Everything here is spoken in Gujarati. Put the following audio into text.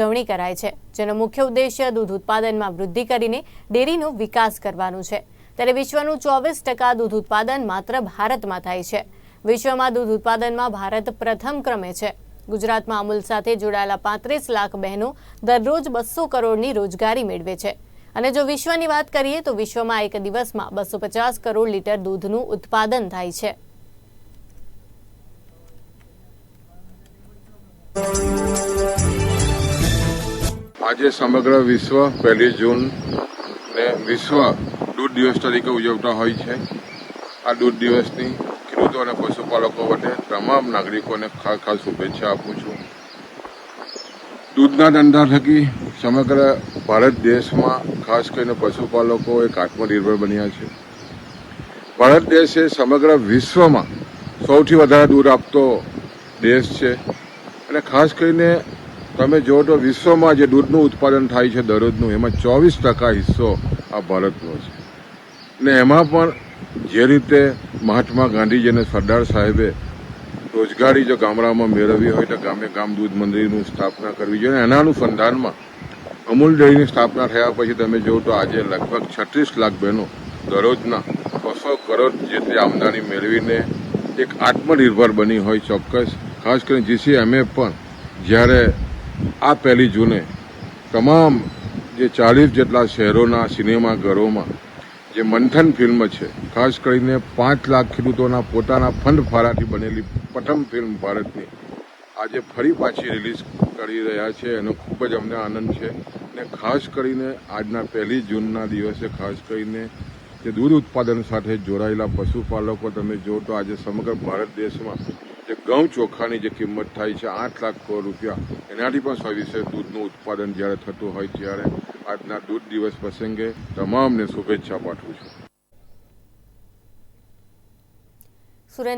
ઉજવણી કરાય છે, જેનો મુખ્ય ઉદ્દેશ્ય દૂધ ઉત્પાદનમાં વૃદ્ધિ કરીને ડેરીનો વિકાસ કરવાનું છે. ત્યારે વિશ્વનું ચોવીસ ટકા દૂધ ઉત્પાદન માત્ર ભારતમાં થાય છે. વિશ્વમાં દૂધ ઉત્પાદનમાં ભારત પ્રથમ ક્રમે છે. ગુજરાતમાં અમૂલ સાથે જોડાયેલા પાંત્રીસ લાખ બહેનો દરરોજ બસો કરોડની રોજગારી મેળવે છે. અને જો વિશ્વની વાત કરીએ તો વિશ્વમાં એક દિવસમાં બસો પચાસ કરોડ લીટર દૂધનું ઉત્પાદન થાય છે. આજે સમગ્ર વિશ્વ પહેલી જૂન ને વિશ્વ દૂધ દિવસ તરીકે ઉજવતા હોય છે. આ દૂધ દિવસની ખેડૂતો અને પશુપાલકો વટે તમામ નાગરિકોને ખાસ ખાસ શુભેચ્છા આપું છું. દૂધના ધંધા થકી સમગ્ર ભારત દેશમાં ખાસ કરીને પશુપાલકો એક આત્મનિર્ભર બન્યા છે. ભારત દેશ એ સમગ્ર વિશ્વમાં સૌથી વધારે દૂધ આપતો દેશ છે. અને ખાસ કરીને તમે જુઓ તો વિશ્વમાં જે દૂધનું ઉત્પાદન થાય છે દરરોજનું, એમાં ચોવીસ ટકા હિસ્સો આ ભારતનો છે. ને એમાં પણ જે રીતે મહાત્મા ગાંધીજી અને સરદાર સાહેબે રોજગારી જો ગામડામાં મેળવવી હોય તો ગામે ગામ દૂધ મંદિરની સ્થાપના કરવી જોઈએ. એના અનુસંધાનમાં અમૂલ ડેરીની સ્થાપના થયા પછી તમે જુઓ તો આજે લગભગ છત્રીસ લાખ બહેનો દરરોજના બસો કરોડ જેટલી આમદાની મેળવીને એક આત્મનિર્ભર બની હોય ચોક્કસ. ખાસ કરીને જીસીએમએ પણ જ્યારે આ પહેલી જૂને તમામ જે ચાલીસ જેટલા શહેરોના સિનેમાઘરોમાં જે મંથન ફિલ્મ છે, ખાસ કરીને પાંચ લાખ ખેડૂતોના પોતાના ફંડ ફાળાથી બનેલી પ્રથમ ફિલ્મ ભારતની, આજે ફરી પાછી રિલીઝ કરી રહ્યા છે. એનો ખૂબ જ અમને આનંદ છે ને ખાસ કરીને આજના પહેલી જૂનના દિવસે ખાસ કરીને જે દૂધ ઉત્પાદન સાથે જોડાયેલા પશુપાલકો, તમે જો તો આજે સમગ્ર ભારત દેશમાં જે ઘઉં ચોખાની જે કિંમત થાય છે આઠ લાખ કરોડ રૂપિયા, એનાથી પણ સવિશેષ દૂધનું ઉત્પાદન જ્યારે થતું હોય ત્યારે આજના દૂધ દિવસ પ્રસંગે તમામને શુભેચ્છા પાઠવું છું.